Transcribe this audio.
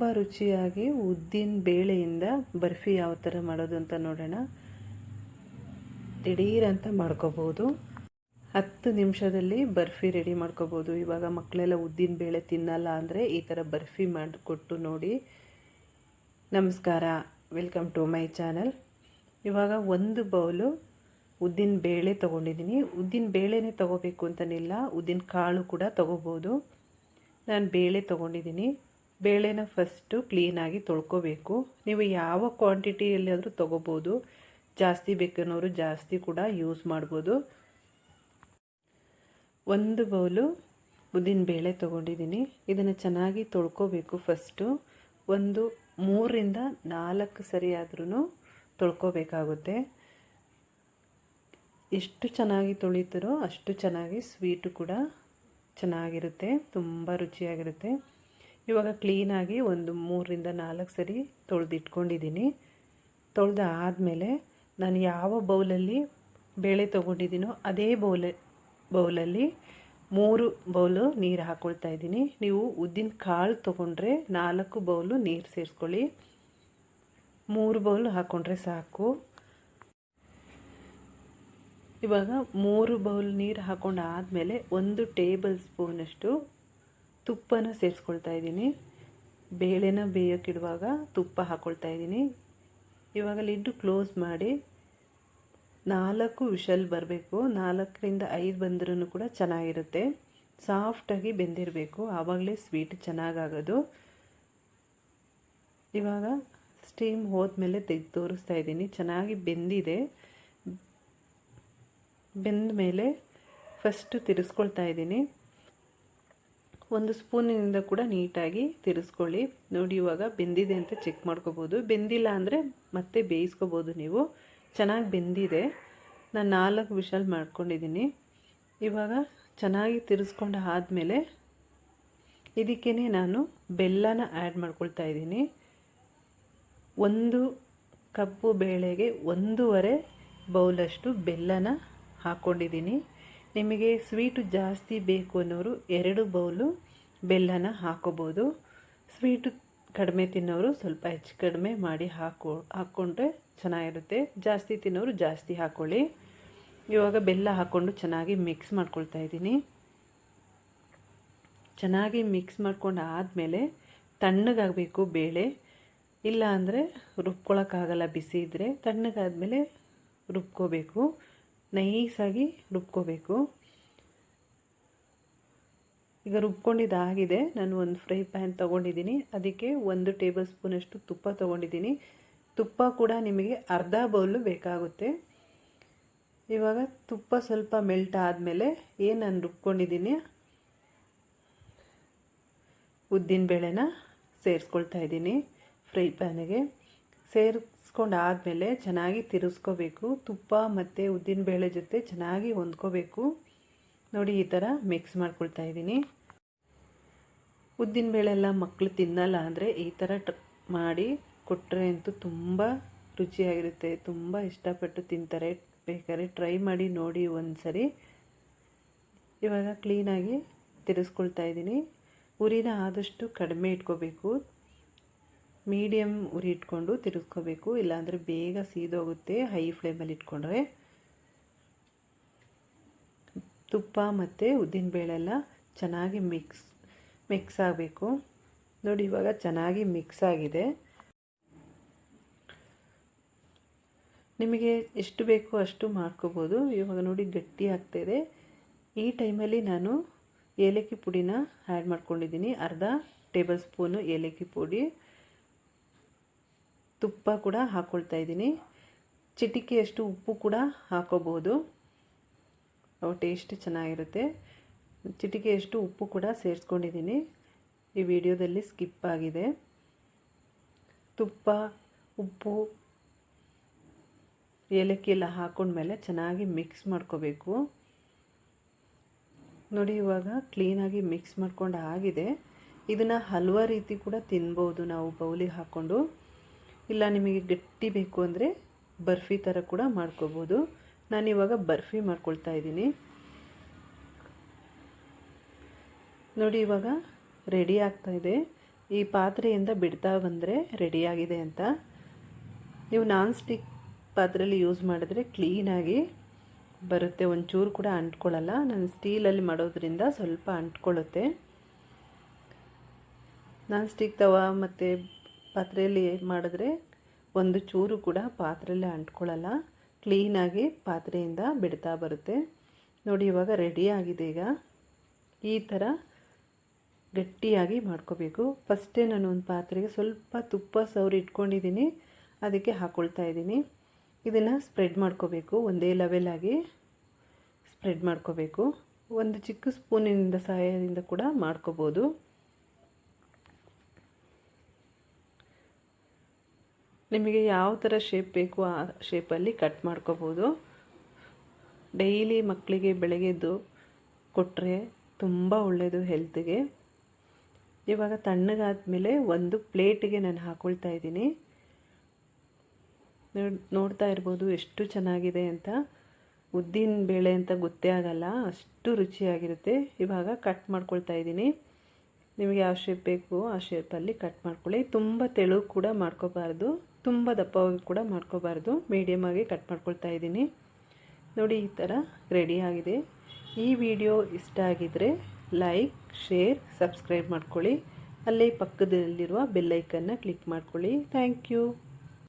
ತುಂಬ ರುಚಿಯಾಗಿ ಉದ್ದಿನ ಬೇಳೆಯಿಂದ ಬರ್ಫಿ ಯಾವ ಥರ ಮಾಡೋದು ಅಂತ ನೋಡೋಣ. ದಿಢೀರಂತ ಮಾಡ್ಕೋಬೋದು ಹತ್ತು ನಿಮಿಷದಲ್ಲಿ ಬರ್ಫಿ ರೆಡಿ ಮಾಡ್ಕೋಬೋದು ಇವಾಗ ಮಕ್ಕಳೆಲ್ಲ ಉದ್ದಿನ ಬೇಳೆ ತಿನ್ನಲ್ಲ ಅಂದರೆ ಈ ಥರ ಬರ್ಫಿ ಮಾಡಿಕೊಟ್ಟು ನೋಡಿ. ನಮಸ್ಕಾರ, ವೆಲ್ಕಮ್ ಟು ಮೈ ಚಾನಲ್. ಇವಾಗ ಒಂದು ಬೌಲು ಉದ್ದಿನ ಬೇಳೆ ತೊಗೊಂಡಿದ್ದೀನಿ. ಉದ್ದಿನ ಬೇಳೆನೇ ತೊಗೋಬೇಕು ಅಂತನಿಲ್ಲ. ಉದ್ದಿನ ಕಾಳು ಕೂಡ ತೊಗೋಬೋದು ನಾನು ಬೇಳೆ ತೊಗೊಂಡಿದ್ದೀನಿ. ಬೇಳೆನ ಫಸ್ಟು ಕ್ಲೀನಾಗಿ ತೊಳ್ಕೋಬೇಕು. ನೀವು ಯಾವ ಕ್ವಾಂಟಿಟಿಯಲ್ಲಾದರೂ ತೊಗೋಬೋದು. ಜಾಸ್ತಿ ಬೇಕನ್ನೋರು ಜಾಸ್ತಿ ಕೂಡ ಯೂಸ್ ಮಾಡ್ಬೋದು. ಒಂದು ಬೌಲು ಉದ್ದಿನ ಬೇಳೆ ತೊಗೊಂಡಿದ್ದೀನಿ. ಇದನ್ನು ಚೆನ್ನಾಗಿ ತೊಳ್ಕೊಬೇಕು ಫಸ್ಟು ಒಂದು ಮೂರರಿಂದ ನಾಲ್ಕು ಸರಿ ಆದ್ರೂ ತೊಳ್ಕೊಬೇಕಾಗುತ್ತೆ. ಎಷ್ಟು ಚೆನ್ನಾಗಿ ತೊಳಿತಾರೋ ಅಷ್ಟು ಚೆನ್ನಾಗಿ ಸ್ವೀಟು ಕೂಡ ಚೆನ್ನಾಗಿರುತ್ತೆ. ತುಂಬ ರುಚಿಯಾಗಿರುತ್ತೆ. ಇವಾಗ ಕ್ಲೀನಾಗಿ ಒಂದು ಮೂರರಿಂದ ನಾಲ್ಕು ಸರಿ ತೊಳೆದಿಟ್ಕೊಂಡಿದ್ದೀನಿ. ತೊಳೆದ ಆದಮೇಲೆ ನಾನು ಯಾವ ಬೌಲಲ್ಲಿ ಬೇಳೆ ತೊಗೊಂಡಿದ್ದೀನೋ ಅದೇ ಬೌಲ, ಬೌಲಲ್ಲಿ ಮೂರು ಬೌಲು ನೀರು ಹಾಕ್ಕೊಳ್ತಾ ಇದ್ದೀನಿ. ನೀವು ಉದ್ದಿನ ಕಾಳು ತೊಗೊಂಡ್ರೆ ನಾಲ್ಕು ಬೌಲು ನೀರು ಸೇರಿಸ್ಕೊಳ್ಳಿ. ಮೂರು ಬೌಲ್ ಹಾಕ್ಕೊಂಡ್ರೆ ಸಾಕು. ಇವಾಗ ಮೂರು ಬೌಲ್ ನೀರು ಹಾಕ್ಕೊಂಡು ಆದಮೇಲೆ ಒಂದು ಟೇಬಲ್ ಸ್ಪೂನಷ್ಟು ತುಪ್ಪನ ಸೇರಿಸ್ಕೊಳ್ತಾ ಇದ್ದೀನಿ. ಬೇಳೆನ ಬೇಯೋಕ್ಕಿಡುವಾಗ ತುಪ್ಪ ಹಾಕ್ಕೊಳ್ತಾ ಇದ್ದೀನಿ. ಇವಾಗ ಲಿಡ್ಡು ಕ್ಲೋಸ್ ಮಾಡಿ ನಾಲ್ಕು ವಿಷಲ್ ಬರಬೇಕು. ನಾಲ್ಕರಿಂದ ಐದು ಬಂದರೂ ಕೂಡ ಚೆನ್ನಾಗಿರುತ್ತೆ. ಸಾಫ್ಟಾಗಿ ಬೆಂದಿರಬೇಕು. ಆವಾಗಲೇ ಸ್ವೀಟ್ ಚೆನ್ನಾಗಾಗೋದು. ಇವಾಗ ಸ್ಟೀಮ್ ಹೋದ್ಮೇಲೆ ತೆಗೆದು ತೋರಿಸ್ತಾ ಇದ್ದೀನಿ. ಚೆನ್ನಾಗಿ ಬೆಂದಿದೆ. ಬೆಂದ ಮೇಲೆ ಫಸ್ಟು ತಿರುಸ್ಕೊಳ್ತಾ ಇದ್ದೀನಿ. ಒಂದು ಸ್ಪೂನಿನಿಂದ ಕೂಡ ನೀಟಾಗಿ ತಿರುಸ್ಕೊಳ್ಳಿ. ನೋಡಿ, ಇವಾಗ ಬೆಂದಿದೆ ಅಂತ ಚೆಕ್ ಮಾಡ್ಕೋಬೋದು. ಬೆಂದಿಲ್ಲ ಅಂದರೆ ಮತ್ತೆ ಬೇಯಿಸ್ಕೋಬೋದು ನೀವು. ಚೆನ್ನಾಗಿ ಬೆಂದಿದೆ. ನಾನು ನಾಲ್ಕು ವಿಷಲ್ ಮಾಡ್ಕೊಂಡಿದ್ದೀನಿ. ಇವಾಗ ಚೆನ್ನಾಗಿ ತಿರುಸ್ಕೊಂಡು ಆದಮೇಲೆ ಇದಕ್ಕೇ ನಾನು ಬೆಲ್ಲನ ಆ್ಯಡ್ ಮಾಡ್ಕೊಳ್ತಾ ಇದ್ದೀನಿ. ಒಂದು ಕಪ್ಪು ಬೇಳೆಗೆ ಒಂದೂವರೆ ಬೌಲಷ್ಟು ಬೆಲ್ಲನ ಹಾಕ್ಕೊಂಡಿದ್ದೀನಿ ನಿಮಗೆ ಸ್ವೀಟು ಜಾಸ್ತಿ ಬೇಕು ಅನ್ನೋರು ಎರಡು ಬೌಲು ಬೆಲ್ಲನ ಹಾಕೋಬೋದು. ಸ್ವೀಟು ಕಡಿಮೆ ತಿನ್ನೋರು ಸ್ವಲ್ಪ ಹೆಚ್ಚು ಕಡಿಮೆ ಮಾಡಿ ಹಾಕೋ, ಹಾಕ್ಕೊಂಡ್ರೆ ಚೆನ್ನಾಗಿರುತ್ತೆ. ಜಾಸ್ತಿ ತಿನ್ನೋರು ಜಾಸ್ತಿ ಹಾಕ್ಕೊಳ್ಳಿ ಇವಾಗ ಬೆಲ್ಲ ಹಾಕ್ಕೊಂಡು ಚೆನ್ನಾಗಿ ಮಿಕ್ಸ್ ಮಾಡ್ಕೊಳ್ತಾ ಇದ್ದೀನಿ. ಚೆನ್ನಾಗಿ ಮಿಕ್ಸ್ ಮಾಡ್ಕೊಂಡು ಆದಮೇಲೆ ತಣ್ಣಗಾಗಬೇಕು ಬೇಳೆ. ಇಲ್ಲ ಅಂದರೆ ರುಬ್ಕೊಳಕ್ಕಾಗಲ್ಲ ಬಿಸಿ ಇದ್ದರೆ ತಣ್ಣಗಾದಮೇಲೆ ರುಬ್ಕೋಬೇಕು. ನೈಸಾಗಿ ರುಬ್ಕೋಬೇಕು. ಈಗ ರುಬ್ಕೊಂಡಿದ್ದಾಗಿದೆ. ನಾನು ಒಂದು ಫ್ರೈ ಪ್ಯಾನ್ ತೊಗೊಂಡಿದ್ದೀನಿ. ಅದಕ್ಕೆ ಒಂದು ಟೇಬಲ್ ಸ್ಪೂನಷ್ಟು ತುಪ್ಪ ತೊಗೊಂಡಿದ್ದೀನಿ. ತುಪ್ಪ ಕೂಡ ನಿಮಗೆ ಅರ್ಧ ಬೌಲು ಬೇಕಾಗುತ್ತೆ. ಇವಾಗ ತುಪ್ಪ ಸ್ವಲ್ಪ ಮೆಲ್ಟ್ ಆದಮೇಲೆ ಏನು ನಾನು ರುಬ್ಕೊಂಡಿದ್ದೀನಿ? ಉದ್ದಿನ ಬೇಳೆನ ಸೇರಿಸ್ಕೊಳ್ತಾ ಇದ್ದೀನಿ ಫ್ರೈ ಪ್ಯಾನಿಗೆ. ಸೇರಿಸ್ಕೊಂಡು ಆದಮೇಲೆ ಚೆನ್ನಾಗಿ ತಿರುಸ್ಕೋಬೇಕು. ತುಪ್ಪ ಮತ್ತು ಉದ್ದಿನ ಬೇಳೆ ಜೊತೆ ಚೆನ್ನಾಗಿ ಹೊಂದ್ಕೋಬೇಕು. ನೋಡಿ ಈ ಥರ ಮಿಕ್ಸ್ ಮಾಡ್ಕೊಳ್ತಾ ಇದ್ದೀನಿ. ಉದ್ದಿನ ಬೇಳೆ ಎಲ್ಲ ಮಕ್ಕಳು ತಿನ್ನಲ್ಲ ಅಂದರೆ ಈ ಥರ ಟ್ರ ಮಾಡಿ ಕೊಟ್ಟರೆ ಅಂತೂ ತುಂಬ ರುಚಿಯಾಗಿರುತ್ತೆ. ತುಂಬ ಇಷ್ಟಪಟ್ಟು ತಿಂತಾರೆ. ಬೇಕಾದ್ರೆ ಟ್ರೈ ಮಾಡಿ ನೋಡಿ ಒಂದು ಸರಿ ಇವಾಗ ಕ್ಲೀನಾಗಿ ತಿರ್ಸ್ಕೊಳ್ತಾ ಇದ್ದೀನಿ. ಉರಿನ ಆದಷ್ಟು ಕಡಿಮೆ ಇಟ್ಕೋಬೇಕು. ಮೀಡಿಯಮ್ ಉರಿ ಇಟ್ಕೊಂಡು ತಿರ್ಸ್ಕೋಬೇಕು. ಇಲ್ಲಾಂದರೆ ಬೇಗ ಸೀದೋಗುತ್ತೆ ಹೈ ಫ್ಲೇಮಲ್ಲಿ ಇಟ್ಕೊಂಡ್ರೆ. ತುಪ್ಪ ಮತ್ತು ಉದ್ದಿನಬೇಳೆಲ್ಲ ಚೆನ್ನಾಗಿ ಮಿಕ್ಸ್ ಮಿಕ್ಸ್ ಆಗಬೇಕು. ನೋಡಿ, ಇವಾಗ ಚೆನ್ನಾಗಿ ಮಿಕ್ಸ್ ಆಗಿದೆ. ನಿಮಗೆ ಎಷ್ಟು ಬೇಕೋ ಅಷ್ಟು ಮಾಡ್ಕೋಬೋದು. ಇವಾಗ ನೋಡಿ, ಗಟ್ಟಿ ಆಗ್ತಾಯಿದೆ ಈ ಟೈಮಲ್ಲಿ ನಾನು ಏಲಕ್ಕಿ ಪುಡಿನ ಆ್ಯಡ್ ಮಾಡ್ಕೊಂಡಿದ್ದೀನಿ. ಅರ್ಧ ಟೇಬಲ್ ಸ್ಪೂನು ಏಲಕ್ಕಿ ಪುಡಿ. ತುಪ್ಪ ಕೂಡ ಹಾಕ್ಕೊಳ್ತಾ ಇದ್ದೀನಿ. ಚಿಟಿಕೆಯಷ್ಟು ಉಪ್ಪು ಕೂಡ ಹಾಕೋಬೋದು. ಟೇಸ್ಟ್ ಚೆನ್ನಾಗಿರುತ್ತೆ. ಚಿಟಿಕೆಯಷ್ಟು ಉಪ್ಪು ಕೂಡ ಸೇರಿಸ್ಕೊಂಡಿದ್ದೀನಿ. ಈ ವಿಡಿಯೋದಲ್ಲಿ ಸ್ಕಿಪ್ ಆಗಿದೆ. ತುಪ್ಪ, ಉಪ್ಪು, ಏಲಕ್ಕಿ ಎಲ್ಲ ಹಾಕೊಂಡ್ಮೇಲೆ ಚೆನ್ನಾಗಿ ಮಿಕ್ಸ್ ಮಾಡ್ಕೋಬೇಕು. ನೋಡಿ ಇವಾಗ ಕ್ಲೀನಾಗಿ ಮಿಕ್ಸ್ ಮಾಡ್ಕೊಂಡು ಆಗಿದೆ. ಇದನ್ನು ಹಲ್ವ ರೀತಿ ಕೂಡ ತಿನ್ಬೋದು ನಾವು ಬೌಲಿಗೆ ಹಾಕ್ಕೊಂಡು. ಇಲ್ಲ ನಿಮಗೆ ಗಟ್ಟಿ ಬೇಕು ಅಂದರೆ ಬರ್ಫಿ ಥರ ಕೂಡ ಮಾಡ್ಕೋಬೋದು. ನಾನಿವಾಗ ಬರ್ಫಿ ಮಾಡ್ಕೊಳ್ತಾ ಇದ್ದೀನಿ. ನೋಡಿ, ಇವಾಗ ರೆಡಿ ಆಗ್ತಾ ಇದೆ. ಈ ಪಾತ್ರೆಯಿಂದ ಬಿಡ್ತಾ ಬಂದರೆ ರೆಡಿಯಾಗಿದೆ ಅಂತ. ನೀವು ನಾನ್ ಸ್ಟಿಕ್ ಪಾತ್ರೆಯಲ್ಲಿ ಯೂಸ್ ಮಾಡಿದ್ರೆ ಕ್ಲೀನಾಗಿ ಬರುತ್ತೆ. ಒಂಚೂರು ಕೂಡ ಅಂಟ್ಕೊಳ್ಳಲ್ಲ. ನಾನು ಸ್ಟೀಲಲ್ಲಿ ಮಾಡೋದ್ರಿಂದ ಸ್ವಲ್ಪ ಅಂಟ್ಕೊಳ್ಳುತ್ತೆ. ನಾನ್ ಸ್ಟಿಕ್ ತವ ಮತ್ತು ಪಾತ್ರೆಯಲ್ಲಿ ಮಾಡಿದ್ರೆ ಒಂದು ಚೂರು ಕೂಡ ಪಾತ್ರೆಯಲ್ಲಿ ಅಂಟ್ಕೊಳ್ಳಲ್ಲ. ಕ್ಲೀನಾಗಿ ಪಾತ್ರೆಯಿಂದ ಬಿಡ್ತಾ ಬರುತ್ತೆ. ನೋಡಿ, ಇವಾಗ ರೆಡಿ ಆಗಿದೆ ಈಗ. ಈ ಥರ ಗಟ್ಟಿಯಾಗಿ ಮಾಡ್ಕೋಬೇಕು. ಫಸ್ಟೇ ನಾನು ಒಂದು ಪಾತ್ರೆಗೆ ಸ್ವಲ್ಪ ತುಪ್ಪ ಸೌರಿ ಇಟ್ಕೊಂಡಿದ್ದೀನಿ. ಅದಕ್ಕೆ ಹಾಕ್ಕೊಳ್ತಾ ಇದ್ದೀನಿ. ಇದನ್ನು ಸ್ಪ್ರೆಡ್ ಮಾಡ್ಕೋಬೇಕು. ಒಂದೇ ಲೆವೆಲಾಗಿ ಸ್ಪ್ರೆಡ್ ಮಾಡ್ಕೋಬೇಕು. ಒಂದು ಚಿಕ್ಕ ಸ್ಪೂನಿನಿಂದ ಸಹಾಯದಿಂದ ಕೂಡ ಮಾಡ್ಕೋಬೋದು. ನಿಮಗೆ ಯಾವ ಥರ ಶೇಪ್ ಬೇಕು ಆ ಶೇಪಲ್ಲಿ ಕಟ್ ಮಾಡ್ಕೋಬೋದು. ಡೈಲಿ ಮಕ್ಕಳಿಗೆ ಬೆಳಗ್ಗೆದ್ದು ಕೊಟ್ಟರೆ ತುಂಬ ಒಳ್ಳೆಯದು ಹೆಲ್ತ್ಗೆ ಇವಾಗ ತಣ್ಣಗಾದ್ಮೇಲೆ ಒಂದು ಪ್ಲೇಟಿಗೆ ನಾನು ಹಾಕೊಳ್ತಾ ಇದ್ದೀನಿ. ನೋಡ್ತಾ ಇರ್ಬೋದು ಎಷ್ಟು ಚೆನ್ನಾಗಿದೆ ಅಂತ. ಉದ್ದಿನ ಬೇಳೆ ಅಂತ ಗೊತ್ತೇ ಆಗಲ್ಲ, ಅಷ್ಟು ರುಚಿಯಾಗಿರುತ್ತೆ. ಇವಾಗ ಕಟ್ ಮಾಡ್ಕೊಳ್ತಾ ಇದ್ದೀನಿ. ನಿಮಗೆ ಯಾವ ಶೇಪ್ ಬೇಕು ಆ ಶೇಪಲ್ಲಿ ಕಟ್ ಮಾಡ್ಕೊಳ್ಳಿ. ತುಂಬ ತೆಳು ಕೂಡ ಮಾಡ್ಕೋಬಾರ್ದು. ತುಂಬ ದಪ್ಪವಾಗಿ ಕೂಡ ಮಾಡ್ಕೋಬಾರ್ದು. ಮೀಡಿಯಮಾಗಿ ಕಟ್ ಮಾಡ್ಕೊಳ್ತಾ ಇದ್ದೀನಿ. ನೋಡಿ, ಈ ಥರ ಆಗಿದೆ. ಈ ವಿಡಿಯೋ ಇಷ್ಟ ಆಗಿದ್ದರೆ ಲೈಕ್ ಶೇರ್ ಸಬ್ಸ್ಕ್ರೈಬ್ ಮಾಡ್ಕೊಳ್ಳಿ. ಅಲ್ಲೇ ಪಕ್ಕದಲ್ಲಿರುವ ಬೆಲ್ಲೈಕನ್ನ ಕ್ಲಿಕ್ ಮಾಡ್ಕೊಳ್ಳಿ. Thank you